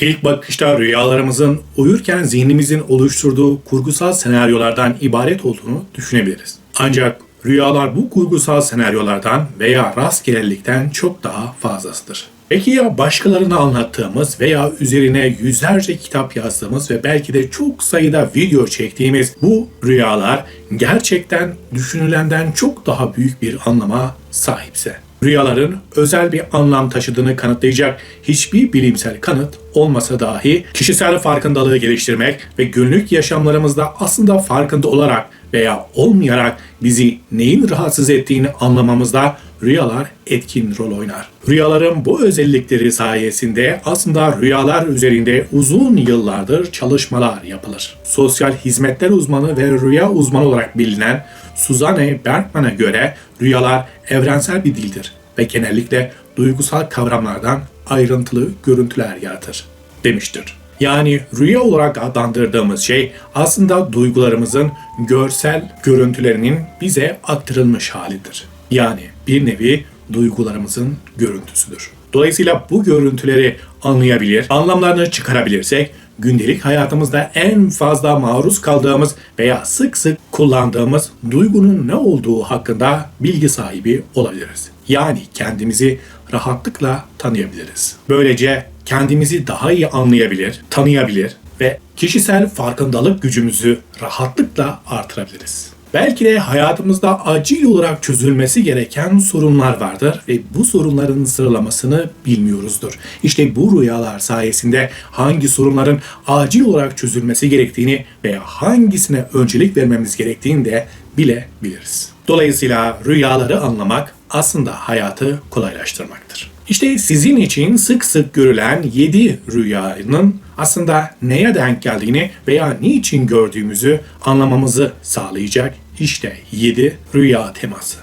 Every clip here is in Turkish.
İlk bakışta rüyalarımızın uyurken zihnimizin oluşturduğu kurgusal senaryolardan ibaret olduğunu düşünebiliriz. Ancak rüyalar bu kurgusal senaryolardan veya rastgelelikten çok daha fazlasıdır. Peki ya başkalarına anlattığımız veya üzerine yüzlerce kitap yazdığımız ve belki de çok sayıda video çektiğimiz bu rüyalar gerçekten düşünülenden çok daha büyük bir anlama sahipse? Rüyaların özel bir anlam taşıdığını kanıtlayacak hiçbir bilimsel kanıt olmasa dahi kişisel farkındalığı geliştirmek ve günlük yaşamlarımızda aslında farkında olarak veya olmayarak bizi neyin rahatsız ettiğini anlamamızda rüyalar etkin rol oynar. Rüyaların bu özellikleri sayesinde aslında rüyalar üzerinde uzun yıllardır çalışmalar yapılır. Sosyal hizmetler uzmanı ve rüya uzmanı olarak bilinen Suzanne Bergman'a göre rüyalar evrensel bir dildir ve genellikle duygusal kavramlardan ayrıntılı görüntüler yaratır demiştir. Yani rüya olarak adlandırdığımız şey aslında duygularımızın görsel görüntülerinin bize aktarılmış halidir. Yani bir nevi duygularımızın görüntüsüdür. Dolayısıyla bu görüntüleri anlayabilir, anlamlarını çıkarabilirsek gündelik hayatımızda en fazla maruz kaldığımız veya sık sık kullandığımız duygunun ne olduğu hakkında bilgi sahibi olabiliriz. Yani kendimizi rahatlıkla tanıyabiliriz. Böylece kendimizi daha iyi anlayabilir, tanıyabilir ve kişisel farkındalık gücümüzü rahatlıkla artırabiliriz. Belki de hayatımızda acil olarak çözülmesi gereken sorunlar vardır ve bu sorunların sıralamasını bilmiyoruzdur. İşte bu rüyalar sayesinde hangi sorunların acil olarak çözülmesi gerektiğini veya hangisine öncelik vermemiz gerektiğini de bilebiliriz. Dolayısıyla rüyaları anlamak aslında hayatı kolaylaştırmaktır. İşte sizin için sık sık görülen 7 rüyanın aslında neye denk geldiğini veya niçin gördüğümüzü anlamamızı sağlayacak işte 7 rüya teması.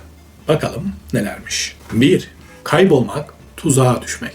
Bakalım nelermiş. 1. Kaybolmak, tuzağa düşmek.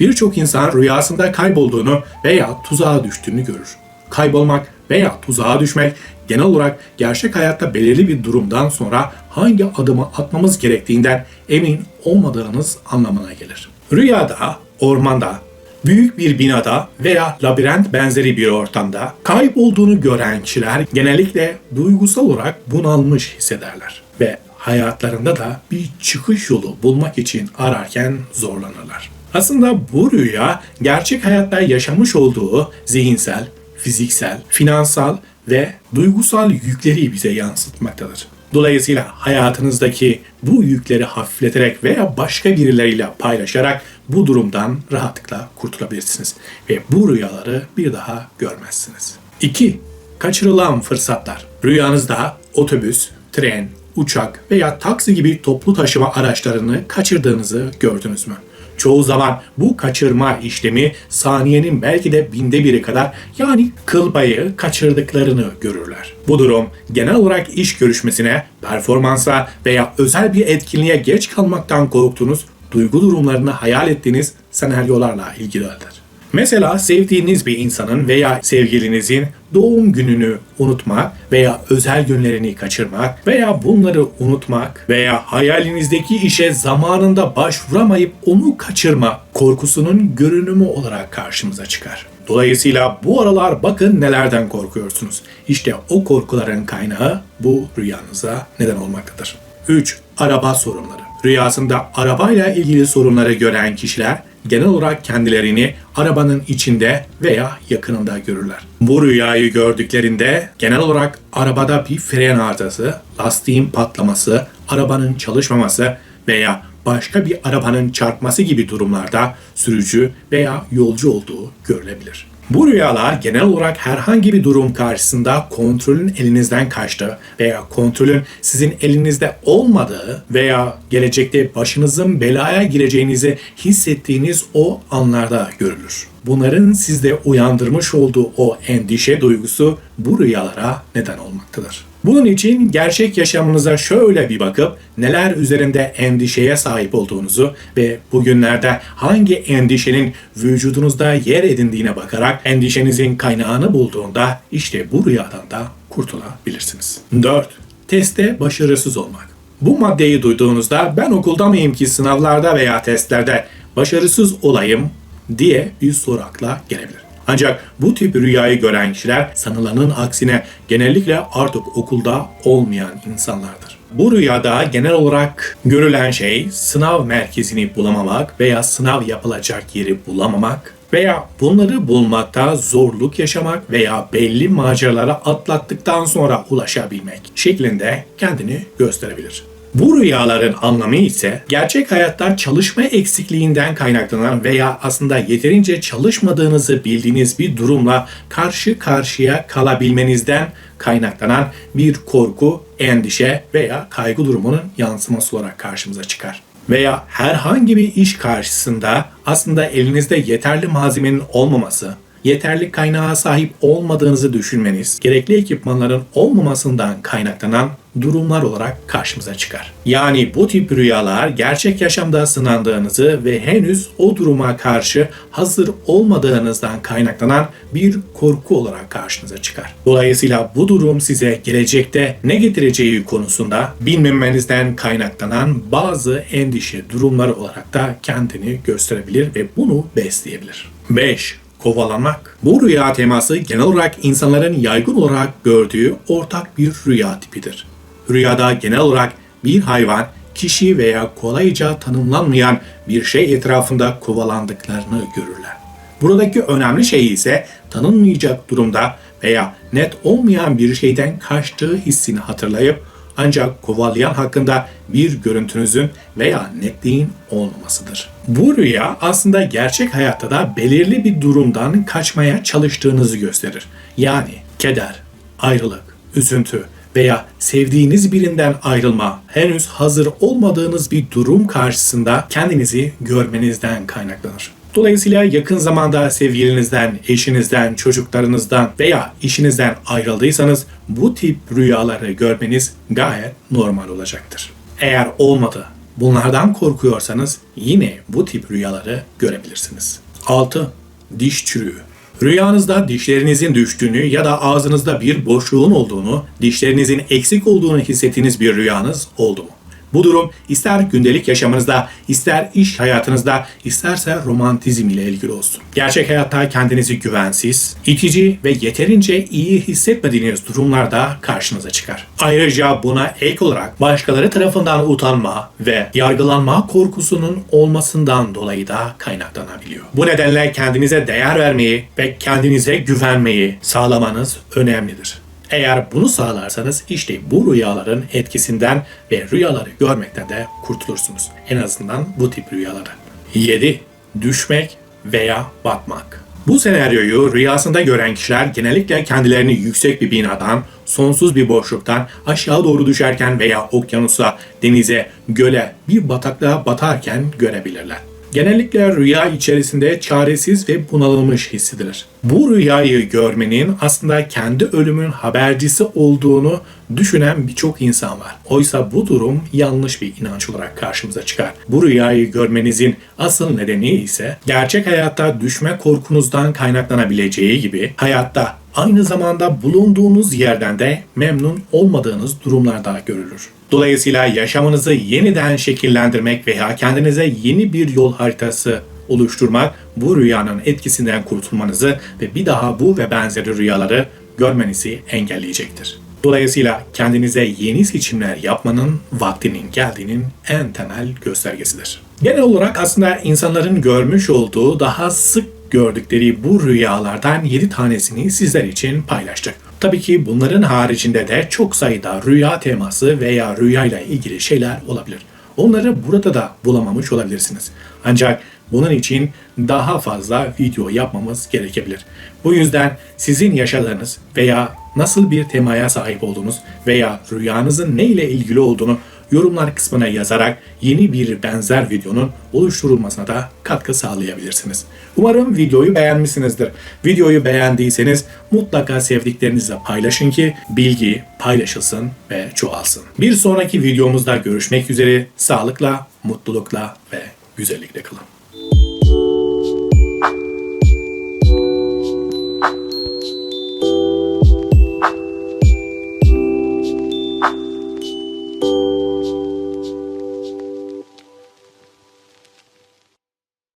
Birçok insan rüyasında kaybolduğunu veya tuzağa düştüğünü görür. Kaybolmak veya tuzağa düşmek genel olarak gerçek hayatta belirli bir durumdan sonra hangi adımı atmamız gerektiğinden emin olmadığınız anlamına gelir. Rüyada, ormanda, büyük bir binada veya labirent benzeri bir ortamda kaybolduğunu gören kişiler genellikle duygusal olarak bunalmış hissederler ve hayatlarında da bir çıkış yolu bulmak için ararken zorlanırlar. Aslında bu rüya gerçek hayatta yaşamış olduğu zihinsel, fiziksel, finansal ve duygusal yükleri bize yansıtmaktadır. Dolayısıyla hayatınızdaki bu yükleri hafifleterek veya başka birileriyle paylaşarak bu durumdan rahatlıkla kurtulabilirsiniz ve bu rüyaları bir daha görmezsiniz. 2. Kaçırılan fırsatlar. Rüyanızda otobüs, tren, uçak veya taksi gibi toplu taşıma araçlarını kaçırdığınızı gördünüz mü? Çoğu zaman bu kaçırma işlemi saniyenin belki de binde biri kadar yani kıl payı kaçırdıklarını görürler. Bu durum genel olarak iş görüşmesine, performansa veya özel bir etkinliğe geç kalmaktan korktuğunuz duygu durumlarını hayal ettiğiniz senaryolarla ilgilidir. Mesela sevdiğiniz bir insanın veya sevgilinizin doğum gününü unutmak veya özel günlerini kaçırmak veya bunları unutmak veya hayalinizdeki işe zamanında başvuramayıp onu kaçırma korkusunun görünümü olarak karşımıza çıkar. Dolayısıyla bu aralar bakın nelerden korkuyorsunuz. İşte o korkuların kaynağı bu rüyanıza neden olmaktadır. 3. Araba sorunları. Rüyasında arabayla ilgili sorunları gören kişiler genel olarak kendilerini arabanın içinde veya yakınında görürler. Bu rüyayı gördüklerinde genel olarak arabada bir fren arızası, lastiğin patlaması, arabanın çalışmaması veya başka bir arabanın çarpması gibi durumlarda sürücü veya yolcu olduğu görülebilir. Bu rüyalar genel olarak herhangi bir durum karşısında kontrolün elinizden kaçtığı veya kontrolün sizin elinizde olmadığı veya gelecekte başınızın belaya gireceğinizi hissettiğiniz o anlarda görülür. Bunların sizde uyandırmış olduğu o endişe duygusu bu rüyalara neden olmaktadır. Bunun için gerçek yaşamınıza şöyle bir bakıp neler üzerinde endişeye sahip olduğunuzu ve bugünlerde hangi endişenin vücudunuzda yer edindiğine bakarak endişenizin kaynağını bulduğunda işte bu rüyadan da kurtulabilirsiniz. 4. Teste başarısız olmak. Bu maddeyi duyduğunuzda ben okulda mıyım ki sınavlarda veya testlerde başarısız olayım diye bir soru akla gelebilir. Ancak bu tip rüyayı gören kişiler sanılanın aksine genellikle artık okulda olmayan insanlardır. Bu rüyada genel olarak görülen şey sınav merkezini bulamamak veya sınav yapılacak yeri bulamamak veya bunları bulmakta zorluk yaşamak veya belli maceralara atlattıktan sonra ulaşabilmek şeklinde kendini gösterebilir. Bu rüyaların anlamı ise gerçek hayatta çalışma eksikliğinden kaynaklanan veya aslında yeterince çalışmadığınızı bildiğiniz bir durumla karşı karşıya kalabilmenizden kaynaklanan bir korku, endişe veya kaygı durumunun yansıması olarak karşımıza çıkar. Veya herhangi bir iş karşısında aslında elinizde yeterli malzemenin olmaması, yeterli kaynağa sahip olmadığınızı düşünmeniz, gerekli ekipmanların olmamasından kaynaklanan durumlar olarak karşımıza çıkar. Yani bu tip rüyalar gerçek yaşamda sınandığınızı ve henüz o duruma karşı hazır olmadığınızdan kaynaklanan bir korku olarak karşınıza çıkar. Dolayısıyla bu durum size gelecekte ne getireceği konusunda bilmemenizden kaynaklanan bazı endişe durumları olarak da kendini gösterebilir ve bunu besleyebilir. 5 kovalanmak. Bu rüya teması genel olarak insanların yaygın olarak gördüğü ortak bir rüya tipidir. Rüyada genel olarak bir hayvan, kişi veya kolayca tanımlanmayan bir şey etrafında kovalandıklarını görürler. Buradaki önemli şey ise tanınmayacak durumda veya net olmayan bir şeyden kaçtığı hissini hatırlayıp ancak kovalayan hakkında bir görüntünüzün veya netliğin olmamasıdır. Bu rüya aslında gerçek hayatta da belirli bir durumdan kaçmaya çalıştığınızı gösterir. Yani keder, ayrılık, üzüntü veya sevdiğiniz birinden ayrılma, henüz hazır olmadığınız bir durum karşısında kendinizi görmenizden kaynaklanır. Dolayısıyla yakın zamanda sevgilinizden, eşinizden, çocuklarınızdan veya işinizden ayrıldıysanız bu tip rüyaları görmeniz gayet normal olacaktır. Eğer olmadı, bunlardan korkuyorsanız yine bu tip rüyaları görebilirsiniz. 6. Diş çürüğü Rüyanızda dişlerinizin düştüğünü ya da ağzınızda bir boşluğun olduğunu, dişlerinizin eksik olduğunu hissettiğiniz bir rüyanız oldu mu? Bu durum ister gündelik yaşamınızda, ister iş hayatınızda, isterse romantizm ile ilgili olsun. Gerçek hayatta kendinizi güvensiz, itici ve yeterince iyi hissetmediğiniz durumlarda karşınıza çıkar. Ayrıca buna ek olarak başkaları tarafından utanma ve yargılanma korkusunun olmasından dolayı da kaynaklanabiliyor. Bu nedenle kendinize değer vermeyi ve kendinize güvenmeyi sağlamanız önemlidir. Eğer bunu sağlarsanız işte bu rüyaların etkisinden ve rüyaları görmekten de kurtulursunuz. En azından bu tip rüyaları. 7. Düşmek veya batmak. Bu senaryoyu rüyasında gören kişiler genellikle kendilerini yüksek bir binadan, sonsuz bir boşluktan aşağı doğru düşerken veya okyanusa, denize, göle, bir bataklığa batarken görebilirler genellikle rüya içerisinde çaresiz ve bunalılmış hissedilir. Bu rüyayı görmenin aslında kendi ölümün habercisi olduğunu düşünen birçok insan var. Oysa bu durum yanlış bir inanç olarak karşımıza çıkar. Bu rüyayı görmenizin asıl nedeni ise gerçek hayatta düşme korkunuzdan kaynaklanabileceği gibi hayatta aynı zamanda bulunduğunuz yerden de memnun olmadığınız durumlarda görülür. Dolayısıyla yaşamınızı yeniden şekillendirmek veya kendinize yeni bir yol haritası oluşturmak bu rüyanın etkisinden kurtulmanızı ve bir daha bu ve benzeri rüyaları görmenizi engelleyecektir. Dolayısıyla kendinize yeni seçimler yapmanın vaktinin geldiğinin en temel göstergesidir. Genel olarak aslında insanların görmüş olduğu daha sık gördükleri bu rüyalardan 7 tanesini sizler için paylaştık. Tabii ki bunların haricinde de çok sayıda rüya teması veya rüyayla ilgili şeyler olabilir. Onları burada da bulamamış olabilirsiniz. Ancak bunun için daha fazla video yapmamız gerekebilir. Bu yüzden sizin yaşadığınız veya nasıl bir temaya sahip olduğunuz veya rüyanızın ne ile ilgili olduğunu yorumlar kısmına yazarak yeni bir benzer videonun oluşturulmasına da katkı sağlayabilirsiniz. Umarım videoyu beğenmişsinizdir. Videoyu beğendiyseniz mutlaka sevdiklerinizle paylaşın ki bilgi paylaşılsın ve çoğalsın. Bir sonraki videomuzda görüşmek üzere. Sağlıkla, mutlulukla ve güzellikle kalın.